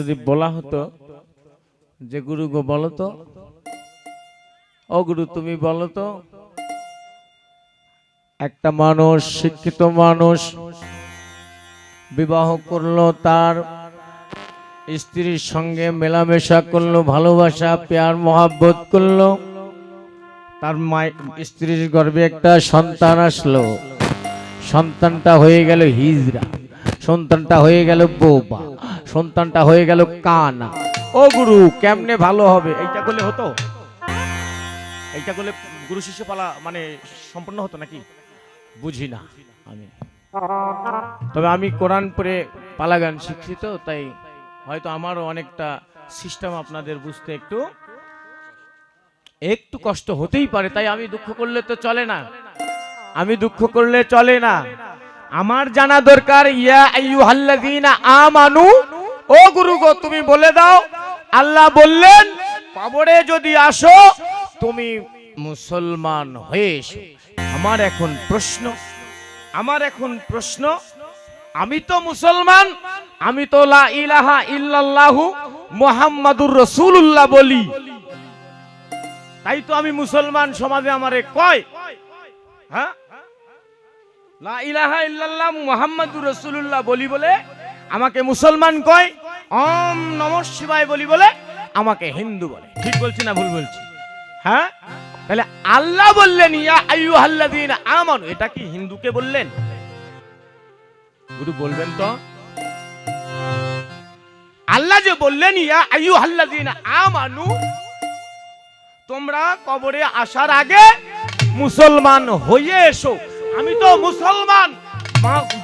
যদি বলা হতো যে গুরু গো বলো তো, ও গুরু তুমি বলো তো, একটা মানুষ, শিক্ষিত মানুষ বিবাহ করল, তার স্ত্রীর সঙ্গে মেলামেশা করল, ভালোবাসা, পেয়ার, মহাব্বত করল, তার মায় স্ত্রীর গর্ভে একটা সন্তান আসলো। সন্তানটা হয়ে গেল হিজরা সন্তানটা হয়ে গেল বোবা, সন্তানটা হয়ে গেল কানা। ও গুরু, কেমনে ভালো হবে? এইটা করলে হতো? এইটা করলে গুরু শিষ্য পালা মানে সম্পূর্ণ হতো নাকি? বুঝি না আমি। তবে আমি কোরআন পরে পালা গান শিক্ষিত তাই হয়তো আমারও অনেকটা সিস্টেম আপনাদের বুঝতে একটু একটু কষ্ট হতেই পারে, তাই আমি দুঃখ করলে তো চলে না। আমি দুঃখ করলে চলে না। আমার জানা দরকার, ইয়া আমানু, ও গুরু গো, তুমি বলে দাও, আল্লাহ বললেন কবরে যদি আসো, তুমি মুসলমান হয়ে আমার এখন প্রশ্ন, আমার এখন প্রশ্ন, আমি তো মুসলমান, আমি তো লা ইলাহা ইল্লাল্লাহু মুহাম্মাদুর রাসূলুল্লাহ বলি। তাই তো আমি মুসলমান সমাজে আমারে কয় হ্যাঁ? লা ইলাহা ইল্লাল্লাহ মুহাম্মাদুর রাসূলুল্লাহ বলি বলে আমাকে মুসলমান কয় ওম নমঃ শিবায় বলি বলে আমাকে হিন্দু বলে। ঠিক বলছি না ভুল বলছি। হ্যাঁ? তাহলে আল্লাহ বললেন ইয়া আইয়ুহাল্লাযীনা আমানু এটা কি হিন্দুকে বললেন? গুরু বলবেন তো। আল্লাহ যে বললেন ইয়া আইয়ুহাল্লাযীনা আমানু তোমরা কবরে আসার আগে মুসলমান হয়ে এসো। আমি তো মুসলমান।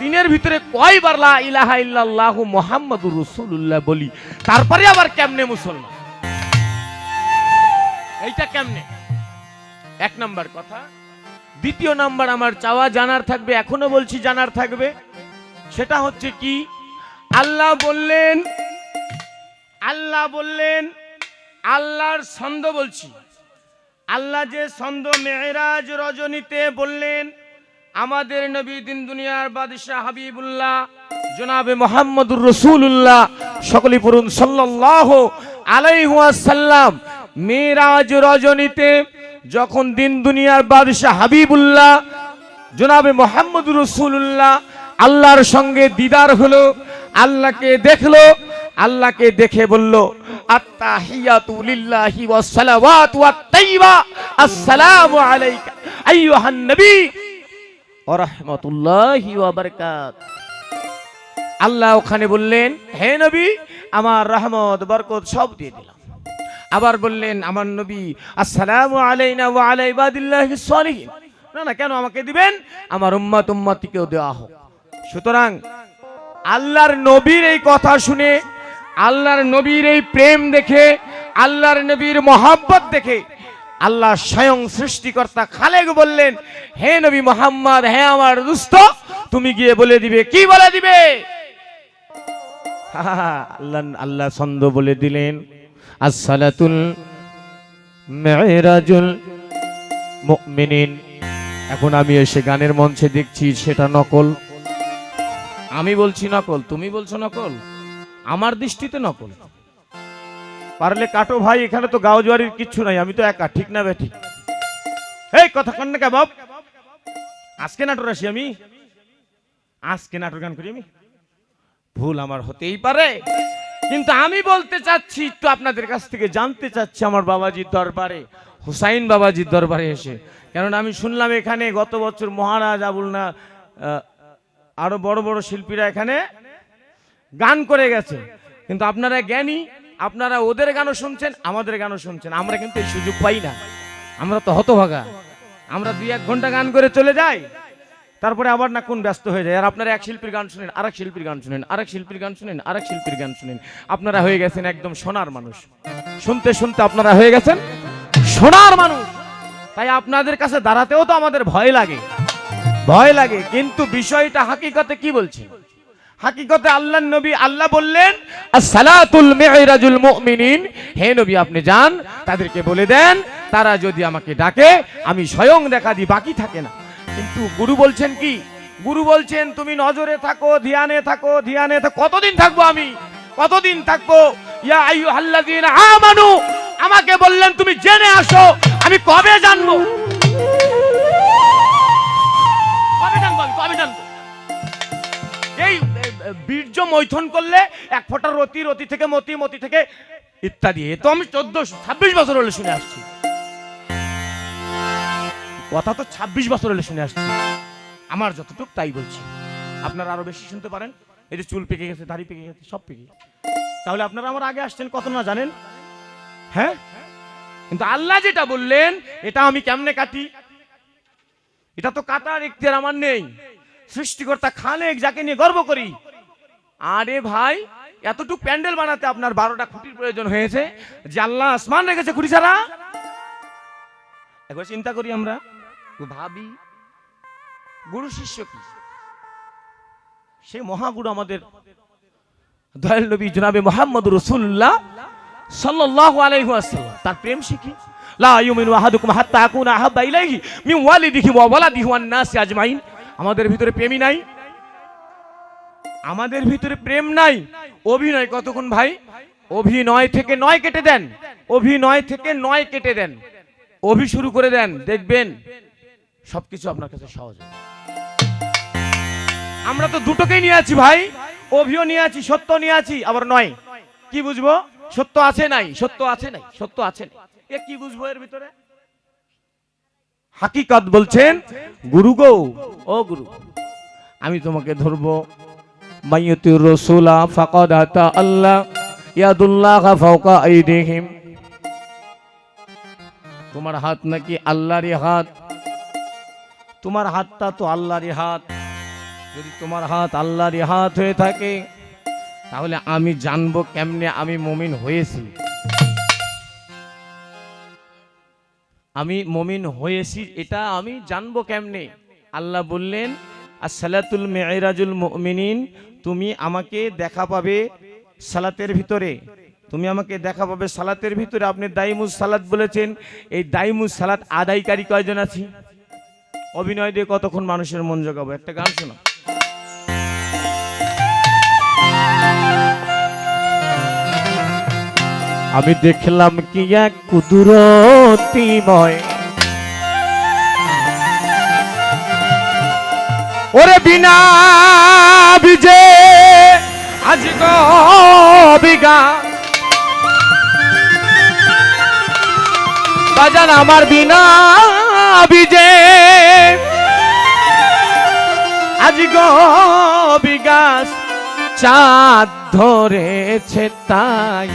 দিনের ভিতরে কয়বার লা ইলাহা ইল্লাল্লাহু মুহাম্মাদুর রাসূলুল্লাহ বলি, তারপরে আবার কেমনে মুসলমান? এইটা কেমনে? এক নাম্বার কথা, দ্বিতীয় নাম্বার আমার চাওয়া জানার থাকবে, এখনও বলছি জানার থাকবে, সেটা হচ্ছে কি, আল্লাহ বললেন আল্লাহ বললেন, আল্লাহর ছন্দ বলছি। আল্লাহ যে ছন্দ মেয়েরাজ রজনীতে বললেন আমাদের নবী দিন দুনিয়ার বাদশাহ হাবিবুল্লাহ, জনাবে মোহাম্মদুর রসুল্লাহ সকলে পড়ুন সাল্লাহ আলাইহাল্লাম মেয়েরাজ রজনীতে যখন দিন দুনিয়ার বাদশাহ হাবিবুল্লাহ, জনাবে মোহাম্মদুর রসুল্লাহ আল্লাহর সঙ্গে দিদার হলো, আল্লাহকে দেখল, আল্লাহকে দেখে বলল, আত্তাহিয়াতু লিল্লাহি ওয়াস সালাওয়াতু ওয়াত তাইয়্যিবা আসসালামু আলাইকা, আইয়ুহান নবী। আল্লাহ ওখানে বললেন, হে নবী, আমার রহমত, বরকত সব দিয়ে দিলাম। আবার বললেন, আমার নবী, আসসালামু আলাইনা না না, কেন আমাকে দিবেন? আমার উম্মত উম্মতিকেও দেওয়া হোক। সুতরাং আল্লাহর নবীর এই কথা শুনে, আল্লাহর নবীর এই প্রেম দেখে, আল্লাহর নবীর মহাব্বত দেখে আল্লাহ স্বয়ং সৃষ্টিকর্তা খালেক বললেন, হে নবী মোহাম্মদ, হে আমার দুস্থ, তুমি গিয়ে বলে দিবে। কি বলে দিবে? আল্লাহ আল্লাহ ছন্দ বলে দিলেন, আসসালাতুল মেরাজুল মুমিনিন। এখন আমি এসে গানের মঞ্চে দেখছি সেটা নকল। আমি বলছি নকল, তুমি বলছো নকল? আমার দৃষ্টিতে নকল। পারলে কাটো ভাই, এখানে তো গাও জোয়ারির কিচ্ছু নাই, আমি তো একা, ঠিক না বে, ঠিক। এই, কথা কন না বাপ? আজকে নাটক আসি আমি। আজকে নাটক গান করি আমি। ভুল আমার হতেই পারে। কিন্তু আমি বলতে চাচ্ছি, একটু আপনাদের কাছ থেকে জানতে চাচ্ছি আমার বাবাজির দরবারে, হুসাইন বাবাজির দরবারে এসে। কেননা আমি শুনলাম এখানে গত বছর মহারাজ আবুল না আরও বড় বড় শিল্পীরা এখানে গান করে গেছে। কিন্তু আপনারা জ্ঞানী আপনারা ওদের গানও শুনছেন, আমাদের গানও শুনছেন। আমরা কিন্তু এই সুযোগ পাই না। আমরা তো হতভাগা। আমরা দুই এক ঘণ্টা গান করে চলে যাই। তারপরে আবার না কোন ব্যস্ত হয়ে যায়। আর আপনারা এক শিল্পীর গান শুনেন, আরেক শিল্পীর গান শুনেন, আরেক শিল্পীর গান শুনেন, আরেক শিল্পীর গান শুনেন। আপনারা হয়ে গেছেন একদম সোনার মানুষ। শুনতে শুনতে আপনারা হয়ে গেছেন সোনার মানুষ। তাই আপনাদের কাছে দাঁড়াতেও তো আমাদের ভয় লাগে। ভয় লাগে। কিন্তু বিষয়টা হাকিকতে কি বলছি? হাকিকতে আল্লাহ নবী আল্লাহ বললেন সালাতুল হে নবী, আপনি যান, তাদেরকে বলে দেন, তারা যদি আমাকে ডাকে, আমি স্বয়ং দেখা দিই, বাকি থাকে না। কিন্তু গুরু বলছেন কি? গুরু বলছেন, তুমি নজরে থাকো, ধ্যানে থাকো ধ্যানে থাকো। কতদিন থাকব আমি? কতদিন থাকব? ইয়া আইয়ুহাল্লাযীনা আমানু, আমাকে বললেন, তুমি জেনে আসো, আমি কবে জানব? কবে জানব কবে জানব? এই বীর্য মৈথন করলে এক ফোঁটা রতি রতি থেকে মতি মতি থেকে ইত্যাদি। তো আমি চোদ্দ, ছাব্বিশ বছর হলে শুনে আসছি। কথা তো ছাব্বিশ বছর হলে শুনে আসছি। আমার যতটুক তাই বলছি। আপনারা আরও বেশি শুনতে পারেন। এই যে চুল পেকে গেছে, দাড়ি পেকে গেছে, সব পেকে তাহলে আপনারা আমার আগে আসছেন, কত না জানেন? হ্যাঁ? কিন্তু আল্লাহ যেটা বললেন, এটা আমি কেমনে কাটি? এটা তো কাটার এখতিয়ার আমার নেই। সৃষ্টিকর্তা খালেক, যাকে নিয়ে গর্ব করি আরে ভাই, এতটুক প্যান্ডেল বানাতে আপনার বারোটা খুঁটির প্রয়োজন হয়েছে। আল্লাহ আসমান রেখেছে খুঁটি ছাড়া। একবার চিন্তা করি আমরা। ভাবি, গুরু শিষ্য কি? সে মহাগুরু আমাদের দয়াল নবী জনাবে মোহাম্মদ রসুল্লাহ সাল্লাল্লাহু আলাইহি ওয়াসাল্লাম। তার প্রেম শিখি লা ইউমিনু আহাদুকুম হাত্তা আকুনা আহাব্বা ইলাইহি মিন ওয়ালিদিহি ওয়া ওয়ালাদিহি ওয়ান নাসি আজমাইন। আমাদের ভিতরে প্রেমই নাই। আমাদের ভিতরে প্রেম নাই, অভিনয় কতক্ষণ ভাই? অভিনয় থেকে নয় কেটে দেন, অভিনয় থেকে নয় কেটে দেন, অভি শুরু করে দেন, দেখবেন সবকিছু আপনার কাছে সহজ আমরা তো দুটোকেই নিয়ে আছি ভাই, অভিও নিয়ে আছি সত্য নিয়ে আছি, আবার নয়। কি বুঝব? সত্য আছে নাই? সত্য আছে নাই? সত্য আছে নাই? এ কি বুঝব এর ভিতরে? হাকিকত বলছেন, গুরু গো, ও গুরু, আমি তোমাকে ধরবো মাইয়তুর রাসূলা ফাকাদ আতা আল্লাহ ইয়াদুল্লাহ ফাওকা আইদিহিম তোমার হাত নাকি আল্লাহরই হাত? তোমার হাতটা তো আল্লাহরই হাত। যদি তোমার হাত আল্লাহরই হাত হয়ে থাকে, তাহলে আমি জানব কেমনে আমি মমিন হয়েছি। আমি মমিন হয়েছি, এটা আমি জানব কেমনে? আল্লাহ বললেন আসসালাতুল মেয়রাজুল মুমিনিন, তুমি আমাকে দেখা পাবে সালাতের ভিতরে। তুমি আমাকে দেখা পাবে সালাতের ভিতরে। আপনি দাইমুস সালাত বলেছেন। এই দাইমুস সালাত আদায়কারী কয়জন আছি? অভিনয় দিয়ে কতক্ষণ মানুষের মন জোগাবো? একটা গান শোনা। আমি দেখলাম কি এক কুদুরতিময় ওরে বিনা বিজে, আজ বিগা। বাজান আমার বিনা বিজে, আজ বিগাস চাঁদ ধরেছে তাই।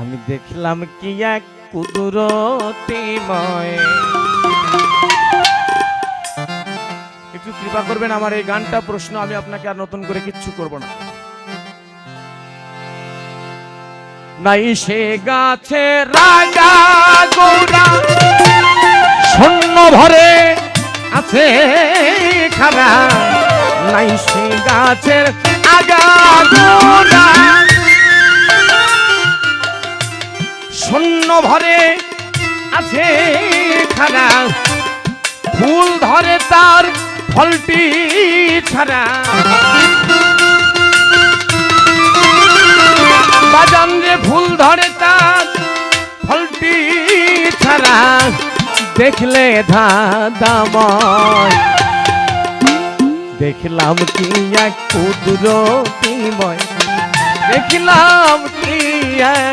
আমি দেখলাম কি এক কুদরতিময় কৃপা করবেন, আমার এই গানটা প্রশ্ন, আমি আপনাকে আর নতুন করে কিচ্ছু করব না। নাই সে গাছে রাগা গৌরা শূন্য ভরে আছে খারা নাই সে গাছের আগা গোড়া শূন্য ভরে আছে খারা ফুল ধরে তার ফলটি ছাড়া বাজান যে ফুল ধরে তার ফলটি ছাড়া দেখলে ধাদাময় দেখলাম কি এক কুদরতিময়। দেখলাম কি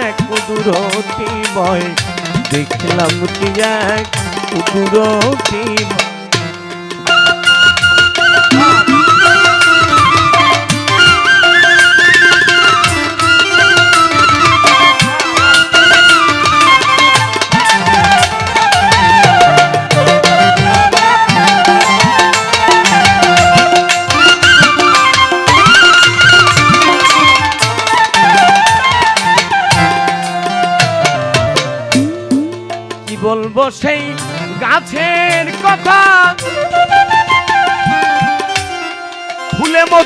এক কুদরতিময়। দেখলাম কি এক কুদরতিময়।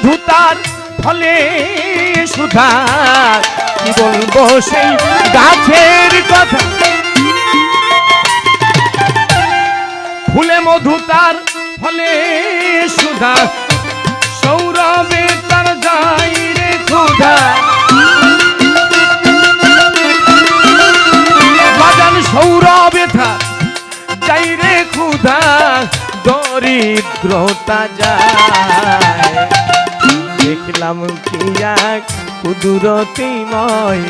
ফুলে মধু তার ফলে সুধা কি বলব সেই গাছের কথা? ফুলে মধু তার ফলে সুধা সৌরভে তার যাই রে ক্ষুধা বাজান সৌরভে থাক যাই রে ক্ষুধা দরিদ্রতা যায়। দেখলাম কি এক কুদুরতিময়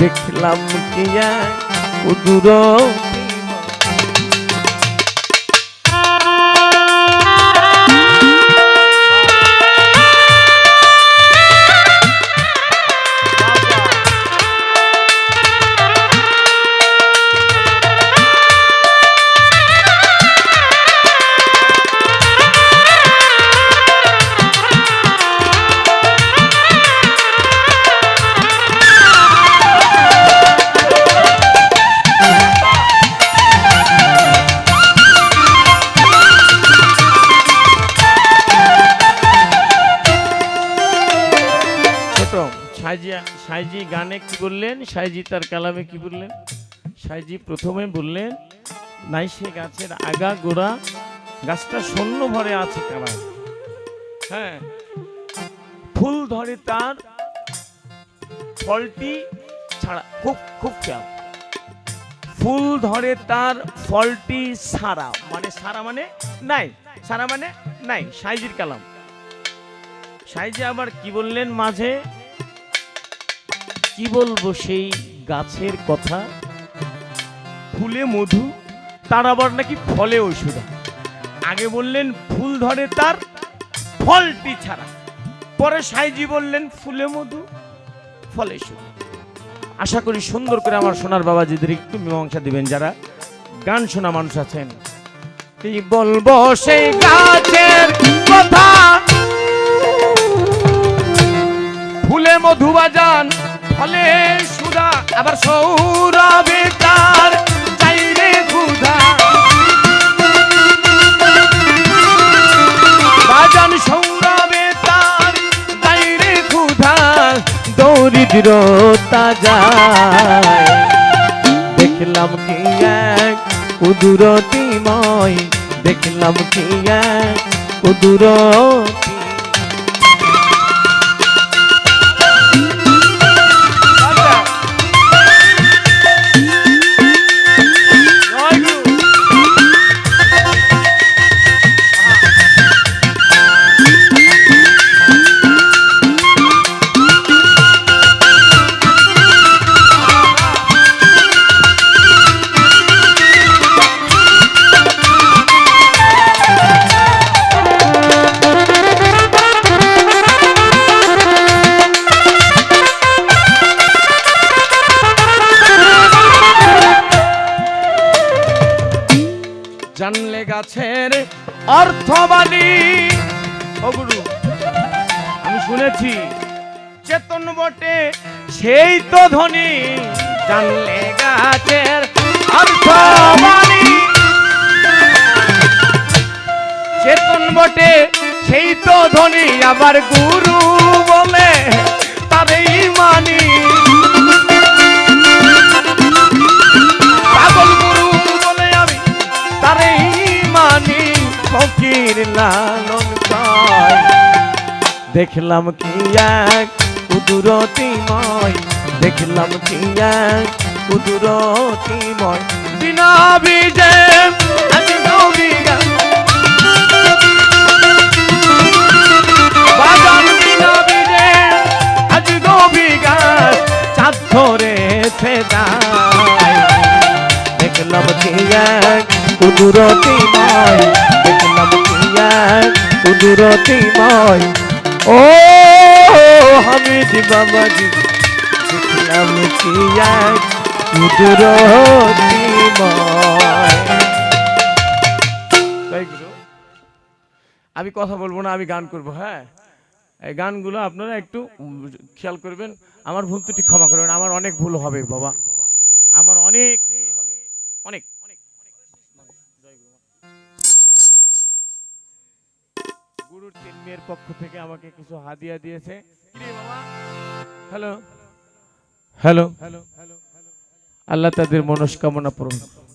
দেখলাম কি এক কুদুরতিময়। সাইজি তার কালামে কি বললেন? সাইজি প্রথমে বললেন, নাই সে গাছের আগা গোড়া, গাছটা শূন্য ভরে আছে কারা হ্যাঁ ফুল ধরে তার ফলটি ছাড়া, খুব খুব খেয়াল। ফুল ধরে তার ফলটি সারা মানে সারা মানে নাই, সারা মানে নাই, সাইজির কালাম। সাইজে আবার কি বললেন মাঝে? কি বলব সেই গাছের কথা? ফুলে মধু, তার আবার নাকি ফলে ঔষধ। আগে বললেন ফুল ধরে তার ফলটি ছাড়া। পরে সাইজি বললেন ফুলে মধু, ফলে শুধু আশা করি সুন্দর করে আমার সোনার বাবাজিদের একটু মীমাংসা দিবেন যারা গান শোনা মানুষ আছেন। কি বলব সেই গাছের কথা? ফুলে মধু বাজান ফলে সুধা, আবার সৌরভে তার চাইরে ক্ষুধা। বাজান সৌরভে তার চাইরে ক্ষুধা দরিদ্রতা যায় দেখলাম কি এক কুদুরতিময়, দেখলাম কি এক কুদুরতি গাছের অর্থবাণী। গুরু, আমি শুনেছি চেতন বটে, সেই তো ধনী। জানলে গাছের অর্থবাণী। চেতন বটে, সেই তো ধনী। আবার গুরু বলে তারই মানি। ফকির লালন পাই দেখলাম কি এক কুদুরতিময়, দেখলাম কি এক কুদুরতিময়। বিনা বিজে আমি নবী ধরেছে দেখলাম কি এক কুদুরতিময় দেখলাম কি এক কুদুরতিময়। ও হামিদ বাবাজি দেখলাম কি এক আমি কথা বলব না আমি গান করব হ্যাঁ? এই গানগুলো আপনারা একটু খেয়াল করবেন আমার ভুল ত্রুটি ক্ষমা করবেন আমার অনেক ভুল হবে বাবা। আমার অনেক অনেক। মেয়ের পক্ষ থেকে আমাকে কিছু হাদিয়া দিয়েছে। হ্যালো হ্যালো হ্যালো আল্লাহ তাদের মনস্কামনা পূরণ করুন।